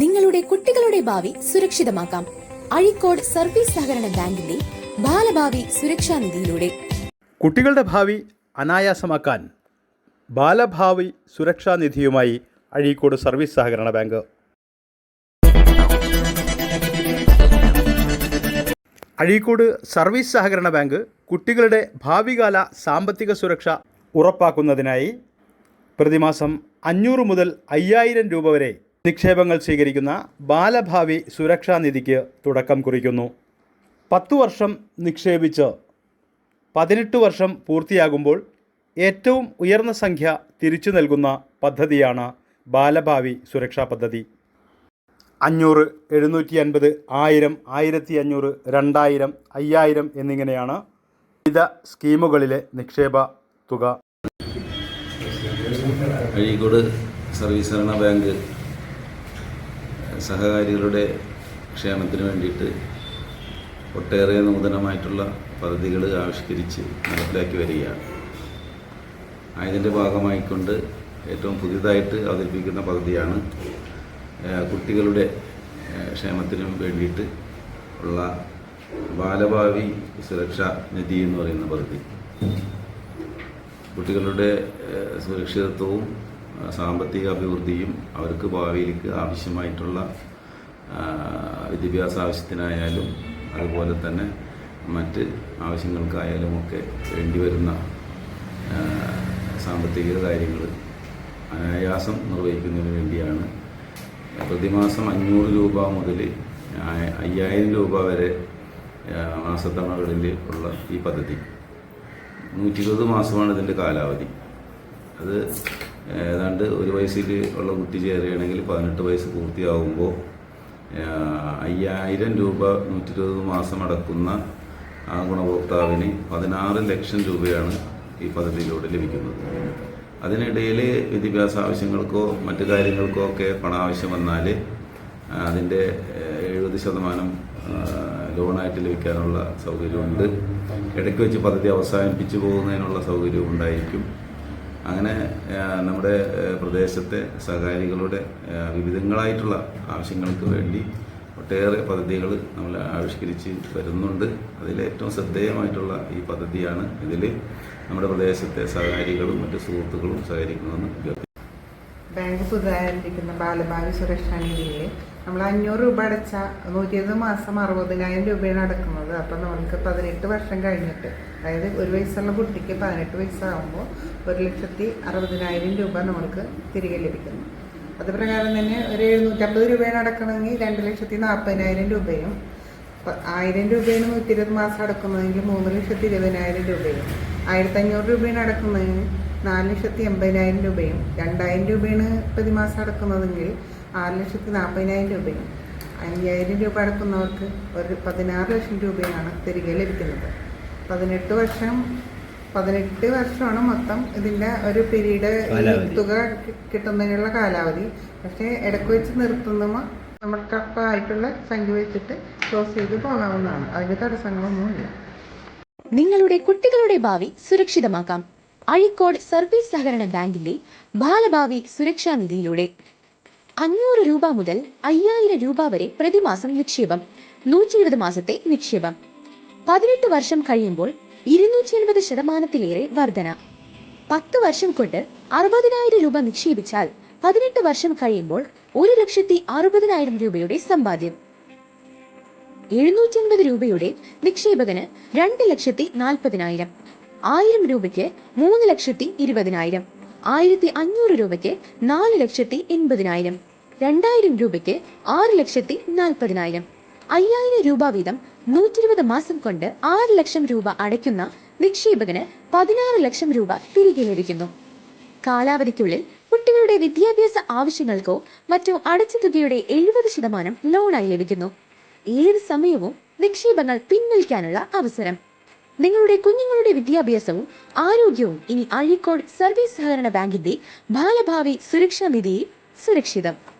നിങ്ങളുടെ കുട്ടികളുടെ ഭാവി സുരക്ഷിതമാക്കാം. അഴിക്കോട് സർവീസ് സഹകരണ ബാങ്കിന്റെ ബാലഭാവി സുരക്ഷാ നിധിയിലൂടെ കുട്ടികളുടെ ഭാവി അനായാസമാക്കാൻ ബാലഭാവി സുരക്ഷാ നിധിയുമായി അഴീക്കോട് സർവീസ് സഹകരണ ബാങ്ക്. അഴീക്കോട് സർവീസ് സഹകരണ ബാങ്ക് കുട്ടികളുടെ ഭാവികാല സാമ്പത്തിക സുരക്ഷ ഉറപ്പാക്കുന്നതിനായി പ്രതിമാസം അഞ്ഞൂറ് മുതൽ അയ്യായിരം രൂപ വരെ നിക്ഷേപങ്ങൾ സ്വീകരിക്കുന്ന ബാലഭാവി സുരക്ഷാ നിധിക്ക് തുടക്കം കുറിക്കുന്നു. പത്തു വർഷം നിക്ഷേപിച്ച് പതിനെട്ട് വർഷം പൂർത്തിയാകുമ്പോൾ ഏറ്റവും ഉയർന്ന സംഖ്യ തിരിച്ചു നൽകുന്ന പദ്ധതിയാണ് ബാലഭാവി സുരക്ഷാ പദ്ധതി. അഞ്ഞൂറ് എഴുന്നൂറ്റി അൻപത് ആയിരം ആയിരത്തി അഞ്ഞൂറ് രണ്ടായിരം അയ്യായിരം എന്നിങ്ങനെയാണ് വിവിധ സ്കീമുകളിലെ നിക്ഷേപ തുക. കോഴിക്കോട് സർവീസ് സഹകരണ ബാങ്ക് സഹകാരികളുടെ ക്ഷേമത്തിന് വേണ്ടിയിട്ട് ഒട്ടേറെ നൂതനമായിട്ടുള്ള പദ്ധതികൾ ആവിഷ്കരിച്ച് നടപ്പിലാക്കി വരികയാണ്. അതിന്റെ ഭാഗമായിക്കൊണ്ട് ഏറ്റവും പുതിയതായിട്ട് അവതരിപ്പിക്കുന്ന പദ്ധതിയാണ് കുട്ടികളുടെ ക്ഷേമത്തിനും വേണ്ടിയിട്ട് ഉള്ള ബാലഭാവി സുരക്ഷാ നിധി എന്ന് പറയുന്ന പദ്ധതി. കുട്ടികളുടെ സുരക്ഷിതത്വവും സാമ്പത്തിക അഭിവൃദ്ധിയും അവർക്ക് ഭാവിയിലേക്ക് ആവശ്യമായിട്ടുള്ള വിദ്യാഭ്യാസ ആവശ്യത്തിനായാലും അതുപോലെ തന്നെ മറ്റ് ആവശ്യങ്ങൾക്കായാലും ഒക്കെ വേണ്ടിവരുന്ന വരുന്ന സാമ്പത്തിക കാര്യങ്ങൾ അനായാസം നിർവഹിക്കുന്നതിന് വേണ്ടിയാണ്. പ്രതിമാസം അഞ്ഞൂറ് രൂപ മുതൽ അയ്യായിരം രൂപ വരെ മാസത്തവണകളിൽ ഉള്ള ഈ പദ്ധതി. നൂറ്റി ഇരുപത് മാസമാണ് ഇതിന്റെ കാലാവധി. അത് ഏതാണ്ട് ഒരു വയസ്സിൽ ഉള്ള കുട്ടി ചേരുകയാണെങ്കിൽ പതിനെട്ട് വയസ്സ് പൂർത്തിയാകുമ്പോൾ അയ്യായിരം രൂപ നൂറ്റി ഇരുപത് മാസം അടക്കുന്ന ആ ഗുണഭോക്താവിന് പതിനാറ് ലക്ഷം രൂപയാണ് ഈ പദ്ധതിയിലൂടെ ലഭിക്കുന്നത്. അതിനിടയിൽ വിദ്യാഭ്യാസ ആവശ്യങ്ങൾക്കോ മറ്റു കാര്യങ്ങൾക്കോ ഒക്കെ പണം ആവശ്യം വന്നാൽ അതിന്റെ എഴുപത് ശതമാനം ലോണായിട്ട് ലഭിക്കാനുള്ള സൗകര്യമുണ്ട്. ഇടയ്ക്ക് വെച്ച് പദ്ധതി അവസാനിപ്പിച്ചു പോകുന്നതിനുള്ള സൗകര്യവും ഉണ്ടായിരിക്കും. അങ്ങനെ നമ്മുടെ പ്രദേശത്തെ സഹകാരികളുടെ വിവിധങ്ങളായിട്ടുള്ള ആവശ്യങ്ങൾക്ക് വേണ്ടി ഒട്ടേറെ പദ്ധതികൾ നമ്മൾ ആവിഷ്കരിച്ച് വരുന്നുണ്ട്. അതിലേറ്റവും ശ്രദ്ധേയമായിട്ടുള്ള ഈ പദ്ധതിയാണ് ഇതിൽ നമ്മുടെ പ്രദേശത്തെ സഹകാരികളും മറ്റ് സുഹൃത്തുക്കളും സഹകരിക്കുന്നതെന്ന് അഭ്യർത്ഥിക്കുന്നു. ബാങ്ക് പുതുതായിരിക്കുന്ന ബാലഭാവി സുരക്ഷ നിധിയിൽ നമ്മൾ അഞ്ഞൂറ് രൂപ അടച്ചാൽ നൂറ്റി ഇരുപത് മാസം അറുപതിനായിരം രൂപയാണ് അടക്കുന്നത്. അപ്പം നമുക്ക് പതിനെട്ട് വർഷം കഴിഞ്ഞിട്ട് അതായത് ഒരു വയസ്സുള്ള കുട്ടിക്ക് പതിനെട്ട് വയസ്സാകുമ്പോൾ ഒരു ലക്ഷത്തി അറുപതിനായിരം രൂപ നമുക്ക് തിരികെ ലഭിക്കുന്നു. അത് പ്രകാരം തന്നെ ഒരു എഴുന്നൂറ്റമ്പത് രൂപയാണ് അടക്കണമെങ്കിൽ രണ്ട് ലക്ഷത്തി നാൽപ്പതിനായിരം രൂപയും ആയിരം രൂപയാണ് നൂറ്റി ഇരുപത് മാസം അടക്കുന്നതെങ്കിൽ മൂന്ന് ലക്ഷത്തി ഇരുപതിനായിരം രൂപയും ആയിരത്തി അഞ്ഞൂറ് രൂപയാണ് അടക്കുന്നതെങ്കിൽ നാല് ലക്ഷത്തി എൺപതിനായിരം രൂപയും രണ്ടായിരം രൂപയാണ് പ്രതിമാസം അടക്കുന്നതെങ്കിൽ ആറ് ലക്ഷത്തി നാൽപ്പതിനായിരം രൂപയും അയ്യായിരം രൂപ അടക്കുന്നവർക്ക് ഒരു പതിനാറ് ലക്ഷം രൂപയാണ് തിരികെ ലഭിക്കുന്നത്. പതിനെട്ട് വർഷം പതിനെട്ട് വർഷമാണ് മൊത്തം ഇതിന്റെ ഒരു പിരീഡ് തുക കിട്ടുന്നതിനുള്ള കാലാവധി. പക്ഷേ ഇടയ്ക്ക് വെച്ച് നിർത്തുമ്പോൾ ആയിട്ടുള്ള സംഖ്യ വെച്ചിട്ട് ക്ലോസ് ചെയ്ത് പോകാവുന്നതാണ്. അതിന് തടസ്സങ്ങളൊന്നുമില്ല. നിങ്ങളുടെ കുട്ടികളുടെ ഭാവി സുരക്ഷിതമാക്കാം. അഴീക്കോട് സർവീസ് സഹകരണ ബാങ്കിന്റെ ബാലഭാവി സുരക്ഷാ നിധിയിലൂടെ അഞ്ഞൂറ് രൂപ മുതൽ അയ്യായിരം രൂപ വരെ പ്രതിമാസം നിക്ഷേപം നൂറ്റി ഇരുപത് മാസത്തെ നിക്ഷേപം. പതിനെട്ട് വർഷം കഴിയുമ്പോൾ ഇരുന്നൂറ്റി എൺപത് ശതമാനത്തിലേറെ വർധന. പത്ത് വർഷം കൊണ്ട് അറുപതിനായിരം രൂപ നിക്ഷേപിച്ചാൽ പതിനെട്ട് വർഷം കഴിയുമ്പോൾ ഒരു ലക്ഷത്തി അറുപതിനായിരം രൂപയുടെ സമ്പാദ്യം. എഴുന്നൂറ്റി അൻപത് രൂപയുടെ നിക്ഷേപകന് രണ്ട് ലക്ഷത്തി നാൽപ്പതിനായിരം. ആയിരം രൂപയ്ക്ക് മൂന്ന് ലക്ഷത്തി ഇരുപതിനായിരം. ആയിരത്തി അഞ്ഞൂറ് രൂപയ്ക്ക് നാല് ലക്ഷത്തി എൺപതിനായിരം. രണ്ടായിരം രൂപയ്ക്ക് ആറ് ലക്ഷത്തി നാൽപ്പതിനായിരം. അയ്യായിരം രൂപ വീതം നൂറ്റി ഇരുപത് മാസം കൊണ്ട് ആറ് ലക്ഷം രൂപ അടയ്ക്കുന്ന നിക്ഷേപകന് പതിനാറ് ലക്ഷം രൂപ തിരികെ ലഭിക്കുന്നു. കാലാവധിക്കുള്ളിൽ കുട്ടികളുടെ വിദ്യാഭ്യാസ ആവശ്യങ്ങൾക്കോ മറ്റോ അടച്ച തുകയുടെ എഴുപത് ശതമാനം ലോണായി ലഭിക്കുന്നു. ഏത് സമയവും നിക്ഷേപങ്ങൾ പിൻവലിക്കാനുള്ള അവസരം. നിങ്ങളുടെ കുഞ്ഞുങ്ങളുടെ വിദ്യാഭ്യാസവും ആരോഗ്യവും ഇനി അഴീക്കോട് സർവീസ് സഹകരണ ബാങ്കിന്റെ ബാലഭാവി സുരക്ഷാ നിധിയിൽ സുരക്ഷിതം.